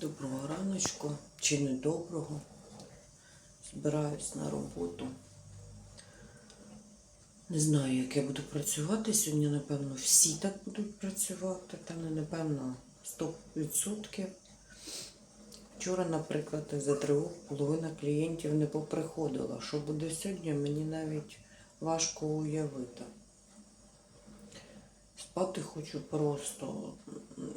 Доброго раночку, чи не доброго. Збираюсь на роботу. Не знаю, як я буду працювати. Сьогодні, напевно, всі так будуть працювати, та не напевно 100%. Вчора, наприклад, за тривог половина клієнтів не поприходила. Що буде сьогодні, мені навіть важко уявити. Спати хочу просто м,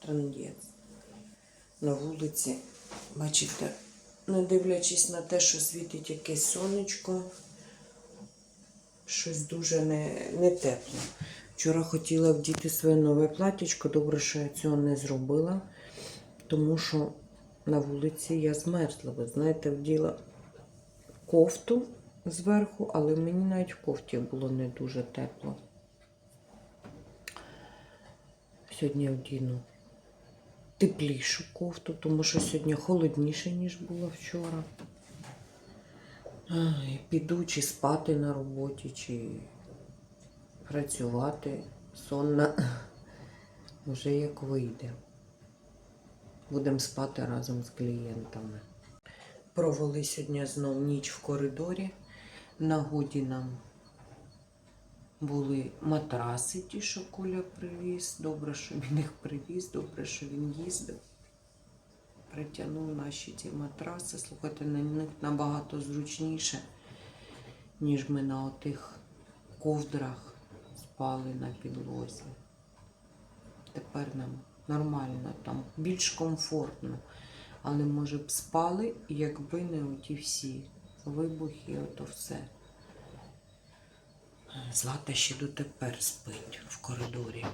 трандець. На вулиці, бачите, не дивлячись на те, що світить якесь сонечко, щось дуже не, не тепло. Вчора хотіла вдіти своє нове платічко, добре, що я цього не зробила, тому що на вулиці я змерзла. Ви знаєте, вділа кофту зверху, але мені навіть в кофті було не дуже тепло. Сьогодні вдіну теплішу кофту, тому що сьогодні холодніше, ніж було вчора. Ай, Піду чи спати на роботі, чи працювати сонна. Вже як вийде. Будемо спати разом з клієнтами. Провели сьогодні знов ніч в коридорі. Нагоді нам були матраси, ті, що Коля привіз. Добре, що він їх привіз, добре, що він їздив. Притягнув наші ті матраси. Слухайте, на них набагато зручніше, ніж ми на отих ковдрах спали на підлозі. Тепер нам нормально, там більш комфортно. Але може б спали, якби не оті всі вибухи, ото все. Злата ще дотепер спить в коридорі.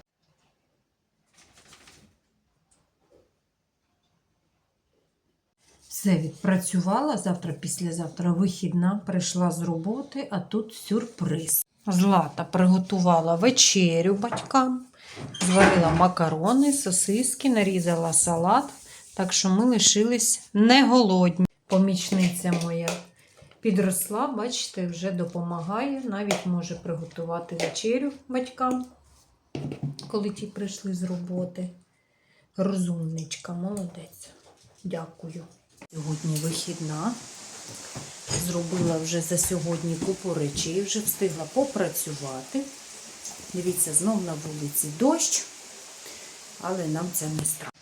Все відпрацювала. Завтра, післязавтра вихідна, прийшла з роботи, а тут сюрприз. Злата приготувала вечерю батькам, зварила макарони, сосиски, нарізала салат. Так що ми лишились не голодні. Помічниця моя підросла, бачите, вже допомагає, навіть може приготувати вечерю батькам, коли ті прийшли з роботи. Розумничка, молодець. Дякую. Сьогодні вихідна. Зробила вже за сьогодні купу речей, вже встигла попрацювати. Дивіться, знов на вулиці дощ, але нам це не страшно.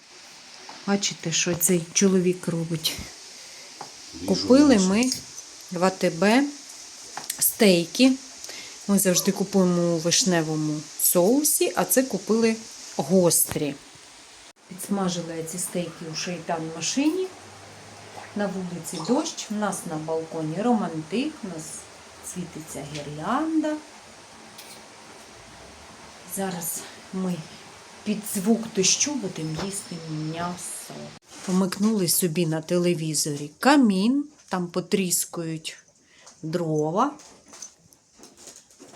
Бачите, що цей чоловік робить? Купили ми в АТБ стейки. Ми завжди купуємо у вишневому соусі, а це купили гострі. Підсмажила ці стейки у шейтан машині. На вулиці дощ, у нас на балконі романтик, у нас світиться гірлянда. Зараз ми під звук дощу будемо їсти м'ясо. Помикнули собі на телевізорі камін, там потріскують дрова.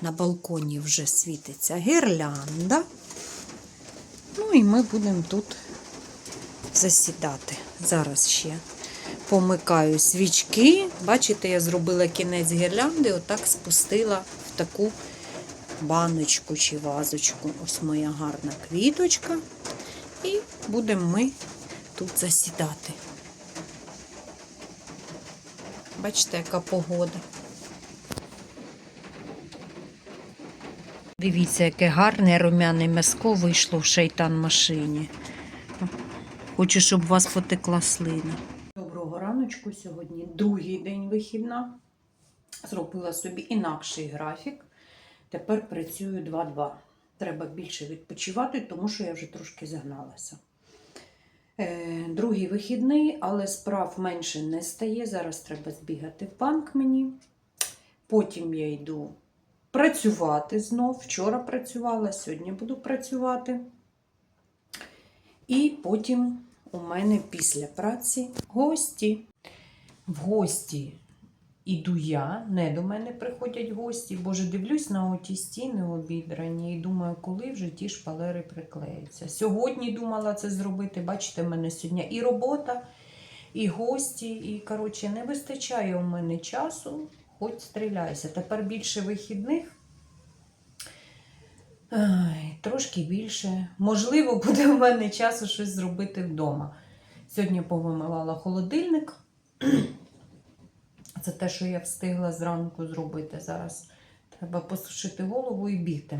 На балконі вже світиться гірлянда. Ну і ми будемо тут засідати. Зараз ще помикаю свічки. Бачите, я зробила кінець гірлянди, отак спустила в таку баночку чи вазочку. Ось моя гарна квіточка. І будемо ми тут засідати. Бачите, яка погода. Дивіться, яке гарне румяне м'яско вийшло в шейтан машині. Хочу, щоб у вас потекла слина. Доброго раночку. Сьогодні другий день вихідна. Зробила собі інакший графік. Тепер працюю 2-2. Треба більше відпочивати, тому що я вже трошки загналася. Е, Другий вихідний, але справ менше не стає. Зараз треба збігати в банк мені. Потім я йду працювати знов. Вчора працювала, сьогодні буду працювати. І потім у мене після праці гості. В гості іду я, не до мене приходять гості. Боже, дивлюсь на оті стіни обідрані і думаю, коли вже ті шпалери приклеються. Сьогодні думала це зробити. Бачите, в мене сьогодні і робота, і гості, і, коротше, не вистачає у мене часу, хоч стріляйся. Тепер більше вихідних. Ай, трошки більше. Можливо, буде в мене часу щось зробити вдома. Сьогодні повимивала холодильник. Це те, що я встигла зранку зробити. Зараз треба посушити голову і бігти.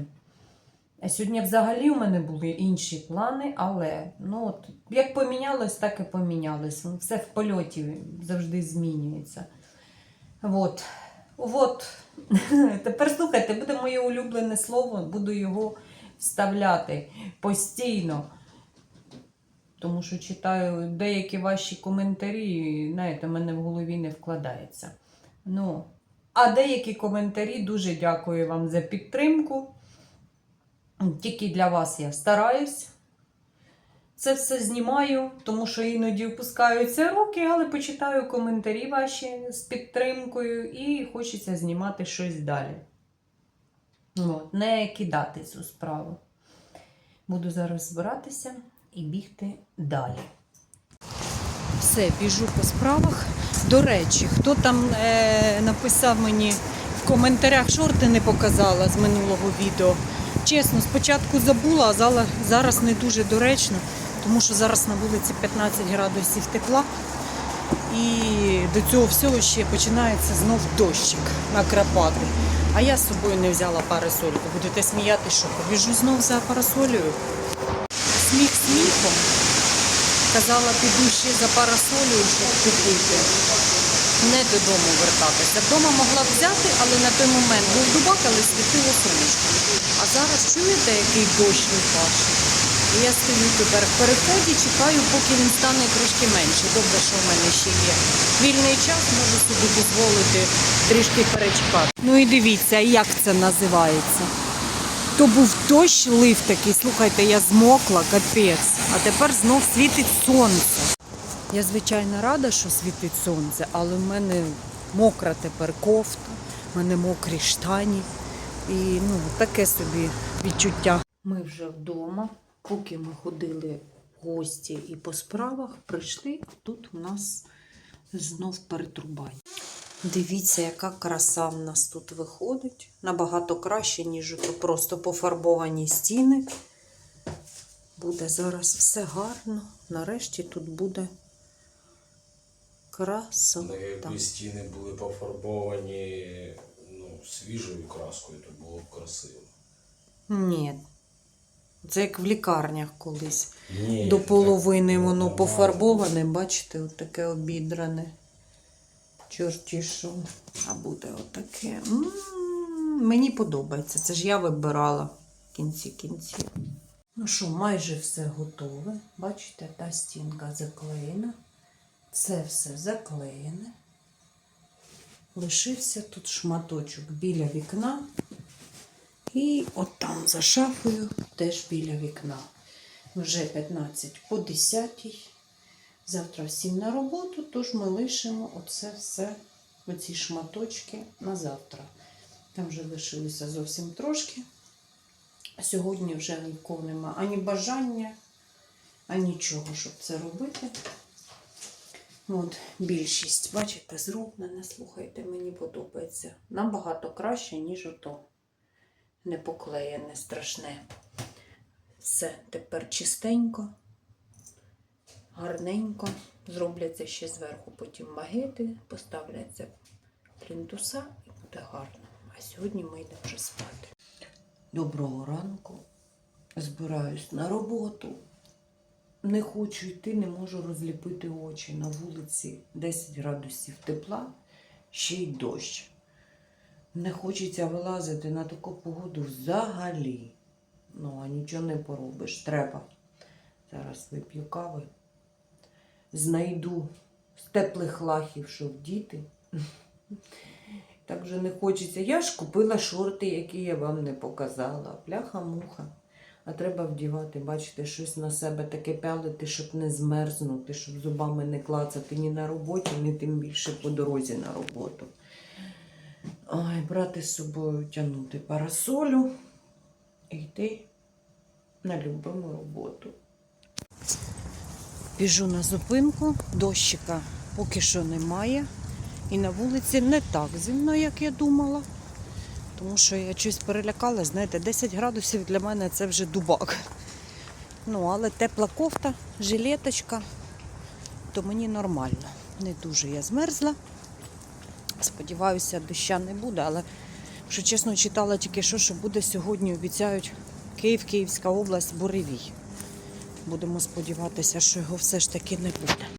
А сьогодні взагалі у мене були інші плани, але ну, от, як помінялось, так і помінялось. Все в польоті завжди змінюється. От. От. Тепер слухайте, буде моє улюблене слово, буду його вставляти постійно. Тому що читаю деякі ваші коментарі, і, знаєте, в мене в голові не вкладається. Ну, а деякі коментарі дуже дякую вам за підтримку. Тільки для вас я стараюсь. Це все знімаю, тому що іноді впускаються руки, але почитаю коментарі ваші з підтримкою і хочеться знімати щось далі. От, не кидати цю справу. Буду зараз збиратися і бігти далі. Все, біжу по справах. До речі, хто там е, написав мені в коментарях, шорти не показала з минулого відео. Чесно, спочатку забула, а зараз не дуже доречно, тому що зараз на вулиці 15 градусів тепла. І до цього всього ще починається знов дощик накрапати. А я з собою не взяла парасольку. Будете сміяти, що побіжу знов за парасолею. Сміх сміхом. Казала, піду ще за парасолею, щоб купити. Не додому вертатися. Вдома могла взяти, але на той момент був дубак, але світило сонечко. А зараз чуєте, який дощ лупашить? І я стою тепер в переході, чекаю, поки він стане трошки менше. Добре, що в мене ще є вільний час, можу собі дозволити трішки перечекати. Ну і дивіться, як це називається. То був дощ, лив такий, слухайте, я змокла, капець. А тепер знов світить сонце. Я звичайно рада, що світить сонце, але в мене мокра тепер кофта, в мене мокрі штані. І ну, таке собі відчуття. Ми вже вдома. Поки ми ходили в гості і по справах, прийшли, тут у нас знов перетрубання. Дивіться, яка краса в нас тут виходить. Набагато краще, ніж просто пофарбовані стіни. Буде зараз все гарно. Нарешті тут буде Ну, красота. якби стіни були пофарбовані ну, свіжою краскою, то було б красиво. Ні. Це як в лікарнях колись. Ні, До половини було воно нормально. пофарбоване, бачите, отаке обідрене. Чорті що. А буде отаке. М, Мені подобається. Це ж я вибирала в кінці кінців. Ну що, майже все готове. Бачите, та стінка заклеєна. Це все заклеєне. Лишився тут шматочок біля вікна. І от там за шафою теж біля вікна. Вже 15 по 10. Завтра всім на роботу, тож ми лишимо оце все, оці шматочки на завтра. Там вже лишилося зовсім трошки. Сьогодні вже нікого нема ані бажання, ані нічого, щоб це робити. От, більшість, бачите, зроблена, слухайте, мені подобається. Набагато краще, ніж ото не поклеєне, страшне. Все, тепер чистенько, гарненько. Зробляться ще зверху потім магети, поставляться плінтуса і буде гарно. А сьогодні ми йдемо вже спати. Доброго ранку. Збираюсь на роботу. Не хочу йти, не можу розліпити очі. На вулиці 10 градусів тепла, ще й дощ. Не хочеться вилазити на таку погоду взагалі. Ну, а нічого не поробиш. Треба. Зараз вип'ю кави. Знайду з теплих лахів, що вдіти. Так вже не хочеться. Я ж купила шорти, які я вам не показала. Пляха-муха. А треба вдівати, бачите, щось на себе таке пялити, щоб не змерзнути, щоб зубами не клацати ні на роботі, ні тим більше по дорозі на роботу. Ой, брати з собою тягнути парасолю і йти на любиму роботу. Біжу на зупинку, дощика поки що немає. І на вулиці не так зимно, як я думала. Тому що я щось перелякала, знаєте, 10 градусів для мене це вже дубак. Ну, але тепла кофта, жилеточка, то мені нормально. Не дуже я змерзла. Сподіваюся, доща не буде, але якщо чесно, читала тільки що, що буде сьогодні, обіцяють Київ, Київська область, буревій. Будемо сподіватися, що його все ж таки не буде.